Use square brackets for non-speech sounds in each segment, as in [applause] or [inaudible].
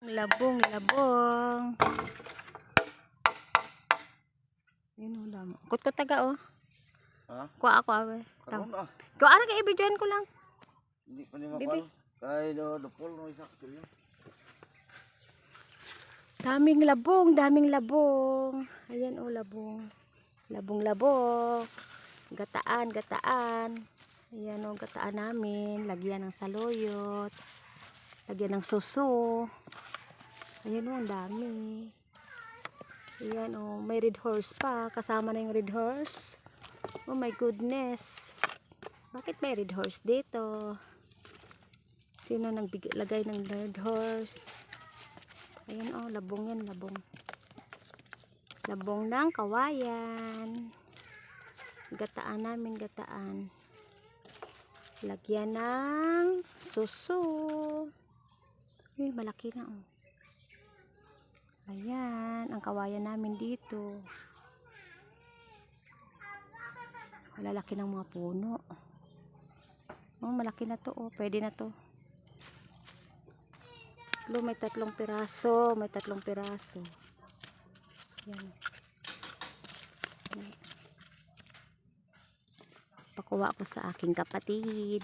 Labong, labong. Yun o, damo. Kut ko taga oh. Ha? Kuha ako awe. Karon ah. Kuha ano kay ibidyoan ko lang. Hindi pa ni mapal. Kay do dupol no isa kilo. Daming labong, daming labong. Ayan oh, labong. Labong, labong. Gataan, gataan. Ayan oh, gataan namin. Lagyan ng saloyot. Lagyan ng suso. Ayan oh, ang dami. Ayan oh, may red horse pa. Kasama na yung red horse. Oh my goodness. Bakit may red horse dito? Sino nagbigay lagay ng red horse? Ayan oh, labong yan, labong. Labong ng kawayan. Gataan namin, gataan. Lagyan ng suso. Uy, malaki na oh. Ayan, ang kawayan namin dito. Malalaki ng mga puno. Oh, malaki na to oh. Pwede na to. Lo, may tatlong piraso. May tatlong piraso. Yan. Yan. Pakuha ko sa aking kapatid.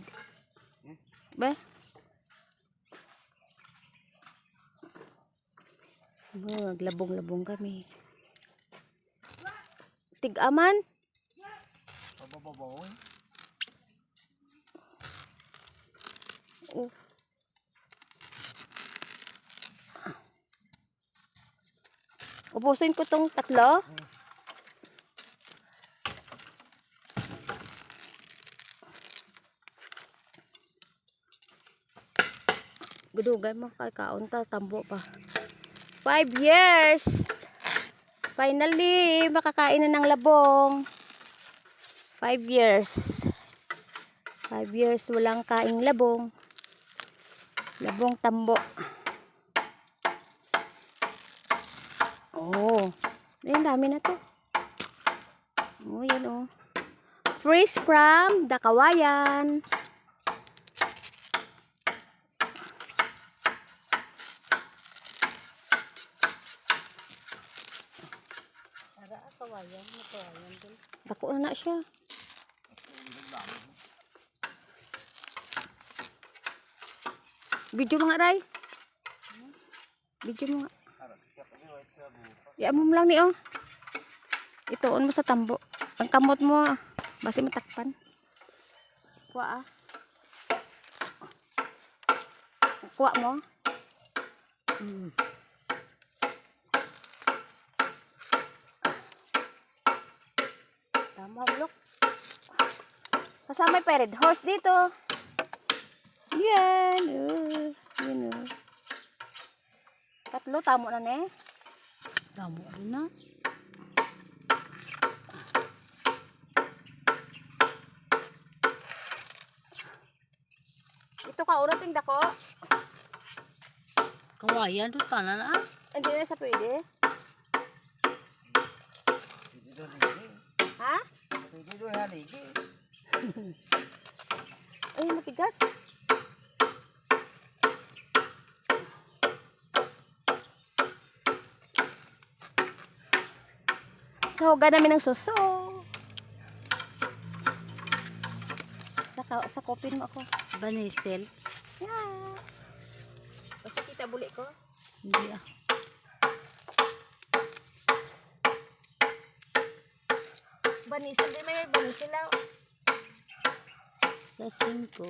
Be? Maglabong-labong kami. Tig-aman? Pababaw. Oh. Ubusin ko tong tatlo. Gudugay mo kay kaunta tambo pa. Five years. Finally, makakain na ng labong. Five years. Five years walang kaing labong. Labong tambo. Oh. Ayun, dami na to. Oh, yan oh. Freeze from the kawayan. Kawayan, kawayan din. Dako na na siya. Video mga ray. Video mga. Ya mo lang ni oh. Ito on mo sa tambo. Ang kamot mo ah. basi matakpan. Kuha ah. Kuha mo. Mm. Tama look. Kasama yung red horse dito. Yan. Uh, yan uh. Tatlo, tamo na ne. Tamo na. Ito ka, urating dako. Kawayan to tanan ah. Hindi na sa pwede. Hindi do ligi. Ha? Hindi do haligi. Ay, matigas. So, huga namin ng suso. Sa, sa kopin mo ako. Banisel. Yeah. Basta kita buli ko. Hindi ah. Banisil din may banisil lang. Sa ko.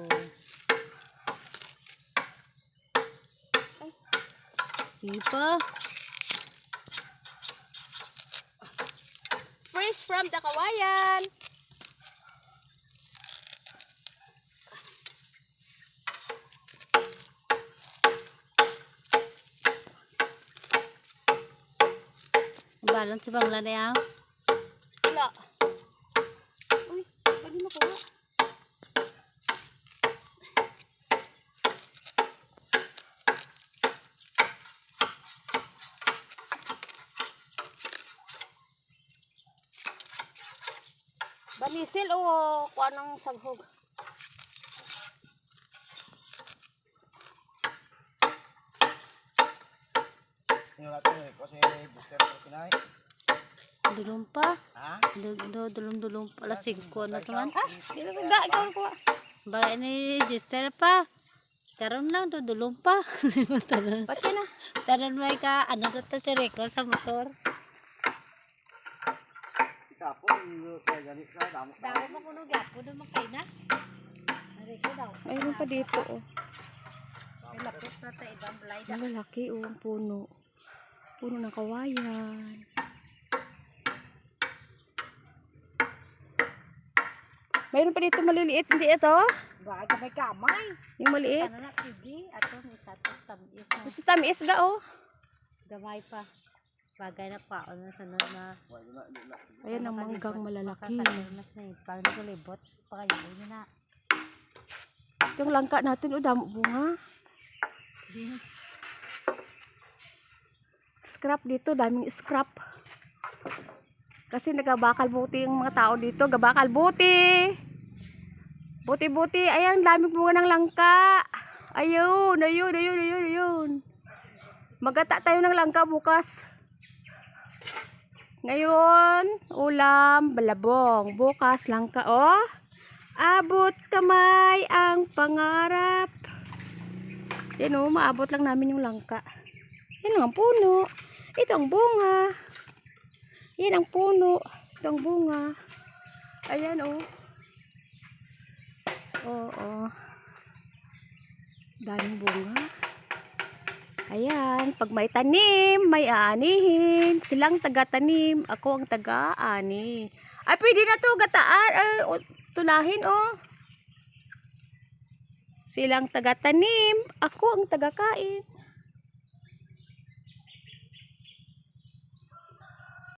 Sige pa. Fresh from the kawayan. Bangla na yan. Wala. Banisil o kung anong saghog. eh. Kasi booster ko kinain. Dulong pa. Ha? Dulong dulong pa. Alas 5 na naman. Ah, di na ga, ikaw kuha. Ba ni register pa. Karon lang do dulong pa. [laughs] Ka na? Tanan may ka ano to ta si Rico sa motor. Kapon, kaya ganit sa damo. Daw mo kuno gapo do makay na. Mayroon pa dito, oh. May na ta ibang blay Ang lalaki, oh, ang puno. Puno ng kawayan. Mayroon pa dito maliliit, hindi ito? Baga may kamay. Yung maliit. Ano na ato ni satos tamis Gusto tamis ga, oh. gamay pa. Bagay na pa ano sa na na Wala na. Ayan ang manggang malalaki. Kakalimas na yun. Pag nagulibot, pakayo nyo na. Yung langka natin, oh, damo bunga. Scrap dito, daming scrap. Kasi nagabakal buti yung mga tao dito. Gabakal buti. Buti-buti. Ayan, daming bunga ng langka. Ayun, ayun, ayun, ayun, ayun. Magata tayo ng langka bukas. Ngayon, ulam, balabong. Bukas, langka. Oh, abot kamay ang pangarap. Yan oh, maabot lang namin yung langka. Yan lang ang puno. Ito ang bunga. Yan ang puno. Ito ang bunga. Ayan oh. Oo. Oh, Daming bunga. Ayan, pag may tanim, may aanihin. Silang taga-tanim, ako ang taga-ani. Ay, pwede na to, gataan. Ay, tulahin, oh. Silang taga-tanim, ako ang taga-kain.